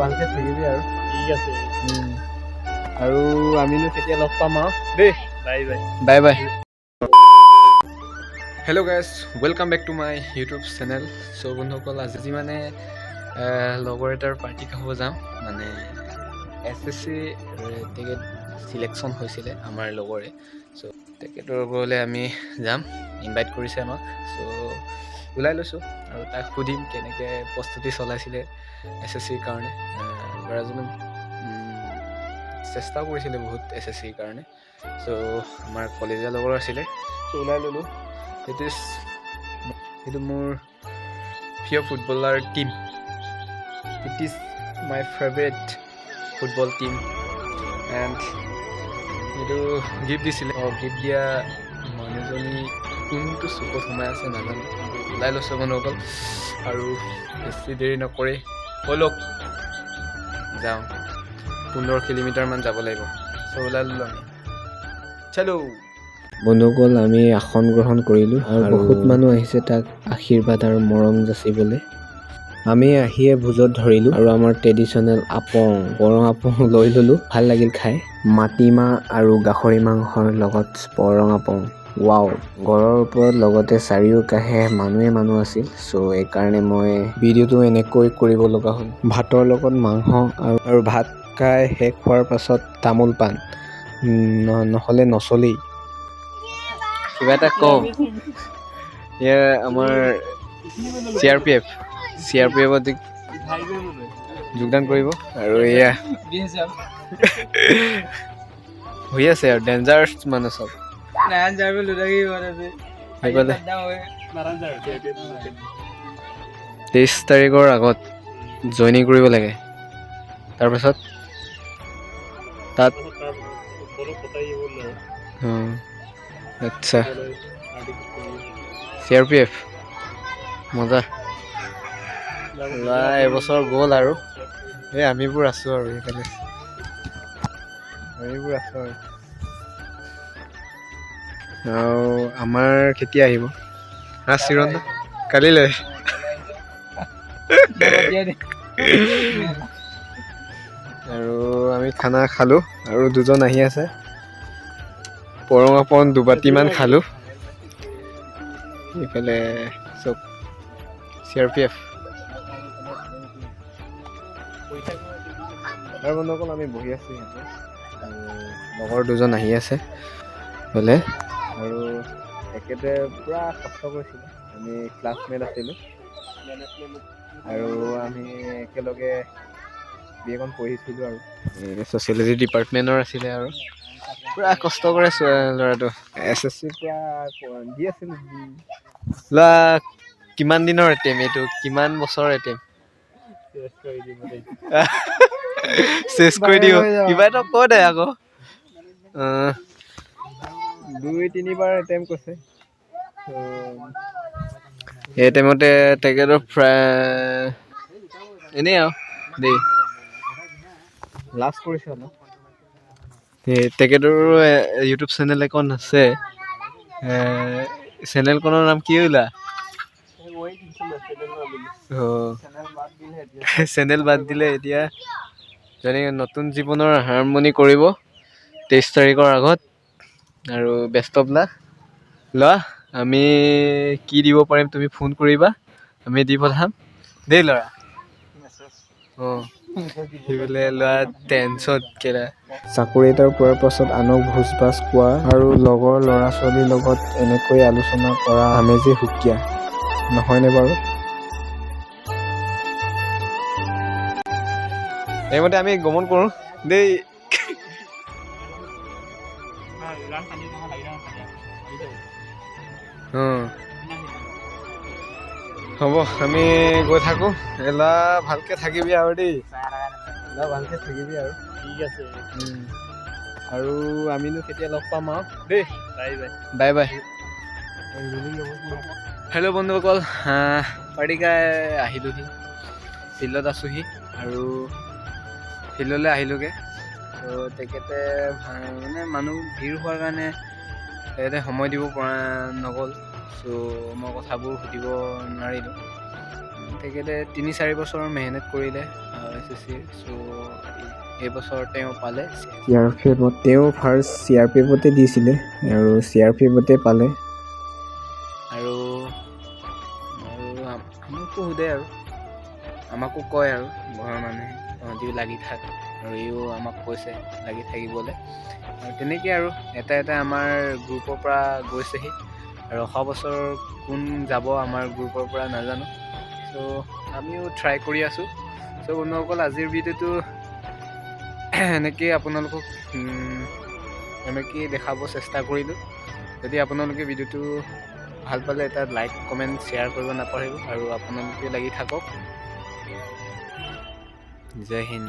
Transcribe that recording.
ভালকে থাকিবি আৰু। ঠিক আছে। আৰু আমিনো কেতিয়া লগ পাম আৰু। দেই bye bye. Bye bye. Hello' guys welcome back to my YouTube channel চ' বন্ধুসকল আজি মানে লগৰ এটাৰ পাৰ্টি খাব যাওঁ মানে এছ এছ চি তেখেত চিলেকশ্যন হৈছিলে আমাৰ লগৰে। চ' তেখেতৰ ঘৰলৈ আমি যাম। ইনভাইট কৰিছে আমাক। চ' ওলাই লৈছোঁ। আৰু তাক সুধিম কেনেকৈ প্ৰস্তুতি চলাইছিলে এছ এছ চিৰ কাৰণে। ল'ৰাজনে চেষ্টাও কৰিছিলে বহুত এছ এছ চিৰ কাৰণে। চ' আমাৰ কলেজীয়া লগৰ আছিলে চ' ওলাই ল'লোঁ। ইট ইজ এইটো মোৰ প্ৰিয় footballer team it is my favourite football team and এইটো গিফ্ট দিছিলে। অঁ গিফ্ট দিয়া মানুহজনী কোনটো চুকত সোমাই আছে নাজানো। ওলাই লৈছোঁ মানুহসকল আৰু বেছি দেৰি নকৰি ব'লক যাওঁ। পোন্ধৰ কিলোমিটাৰমান যাব লাগিব। চ' ওলাই ল'লোঁ আমি। চলো। বন্ধুসকল আমি আসন গ্ৰহণ কৰিলোঁ। আৰু বহুত মানুহ আহিছে তাক আশীৰ্বাদ আৰু মৰম যাচিবলৈ। আমি আহিয়ে ভোজত ধৰিলোঁ। আৰু আমাৰ ট্ৰেডিশ্যনেল আপং পৰং আপং লৈ ল'লোঁ। ভাল লাগিল খাই। মাটিমাহ আৰু গাহৰি মাংসৰ লগত পৰং আপং। ৱাও ঘৰৰ ওপৰত লগতে চাৰিওকাষে মানুহে মানুহ আছিল চ' এইকাৰণে মই ভিডিঅ'টো এনেকৈ কৰিব লগা হ'ল। ভাতৰ লগত মাংস আৰু ভাত খাই শেষ হোৱাৰ পাছত তামোল পাণ। ন- নহ'লে নচলেই। কিবা এটা কওঁ এয়া আমাৰ C R P F. C R P এফত যোগদান কৰিব আৰু এয়া। হৈ আছে আৰু। ডেঞ্জাৰ্ছ মানে চব। সেইফালে তেইছ তাৰিখৰ আগত জইনিং কৰিব লাগে। তাৰপাছত তাত অঁ, আচ্ছা। চি আৰ পি এফ মজা। ল'ৰা এবছৰ গ'ল আৰু। এই আমিবোৰ আছোঁ আৰু সেইকাৰণে। আমিবোৰ আছোঁ আৰু। আৰু আমাৰ কেতিয়া আহিব। হা চিৰণ কালিলৈ। আৰু আমি খানা খালোঁ আৰু দুজন আহি আছে। পৰঙাপন দুবাতিমান খালোঁ। এইফালে চব চি আৰ পি এফ আৰু বন্ধুসকল আমি বহি আছোঁ আৰু লগৰ দুজন আহি আছে। বোলে। আৰু তেখেতে পূৰা কষ্ট কৰিছিলে। আমি ক্লাছমেট আছিলোঁ। আৰু আমি একেলগে বি এখন পঢ়িছিলোঁ আৰু। ছ'চিয়লজি ডিপাৰ্টমেণ্টৰ আছিলে আৰু। পূৰা কষ্ট কৰে ল'ৰাটো। এছ এছ চি পূৰা দি আছিল। ল'ৰা কিমান দিনৰ এটেম এইটো কিমান বছৰৰ এটেম চেছ কৰি দিব কিবা এটা কৈ দে আকৌ। দুই তিনিবাৰ এটেম কৈছে এই টাইমতে তেখেতৰ প্ৰায় এনেই আৰু দেই। লাষ্ট কৰিছে অলপ। তেখেতৰো ইউটিউব চেনেল এখন আছে। চেনেলখনৰ নাম কি হ'লা? চেনেল বাদ দিলে এতিয়া। যেনেকৈ নতুন জীৱনৰ আৰম্ভণি কৰিব। তেইছ তাৰিখৰ আগত। আৰু বেষ্ট অফ লাক লোৱা আমি কি দিব পাৰিম তুমি ফোন কৰিবা আমি দি পঠাম। দেই ল'ৰা। অঁ সেইবোলে ল'ৰা টেনশ্যন কেলা চাকৰি এটাৰ পোৱাৰ পাছত আনক ভোজ ভাজ খোৱা আৰু লগৰ ল'ৰা ছোৱালীৰ লগত এনেকৈ আলোচনা কৰা আমেজেই সুকীয়া। নহয়নে বাৰু? সেইমতে আমি গমন কৰোঁ। দেই হ'ব আমি গৈ থাকোঁ। এলা ভালকৈ থাকিবি আৰু দেই। এলা ভালকৈ থাকিবি আৰু। ঠিক আছে। আৰু আমিনো কেতিয়া লগ পাম আৰু। দেই bye bye. Bye bye. Hello' বন্ধুসকল পাৰ্টি খাই আহিলোঁহি। ফিল্ডত আছোঁহি আৰু ফিল্ডলৈ আহিলোঁগৈ। ত' তেখেতে মানে মানুহ ভিৰ হোৱাৰ কাৰণে তেখেতে সময় দিব পৰা নগ'ল। চ' মই কথাবোৰ সুধিব নোৱাৰিলোঁ। তেখেতে তিনি চাৰি বছৰ মেহনত কৰিলে এছ এছ চিৰ। চ' এইবছৰ তেওঁ পালে। চি আৰ পি এফত তেওঁ ফাৰ্ষ্ট চি আৰ পি এফতে দিছিলে আৰু চি আৰ পি এফতে পালে। আৰু আৰু আম- আমাকো সোধে আৰু। আমাকো কয় আৰু ঘৰৰ মানুহে। তহঁতিও লাগি থাক। আৰু ইও আমাক কৈছে, লাগি থাকিবলৈ। আৰু তেনেকৈ আৰু, এটা এটা আমাৰ গ্ৰুপৰ পৰা গৈছেহি। আৰু অহা বছৰ কোন যাব আমাৰ গ্ৰুপৰ পৰা নাজানো। চ' আমিও ট্ৰাই কৰি আছোঁ। চ' বন্ধুসকল, আজিৰ ভিডিঅ'টো এনেকেই আপোনালোকক এনেকেই দেখাব চেষ্টা কৰিলোঁ। যদি আপোনালোকে ভিডিঅ'টো ভালো পালে, এটা লাইক কমেণ্ট শ্বেয়াৰ কৰিব নাপাহৰিব। আৰু আপোনালোকে লাগি থাকক। જય હિન્દ.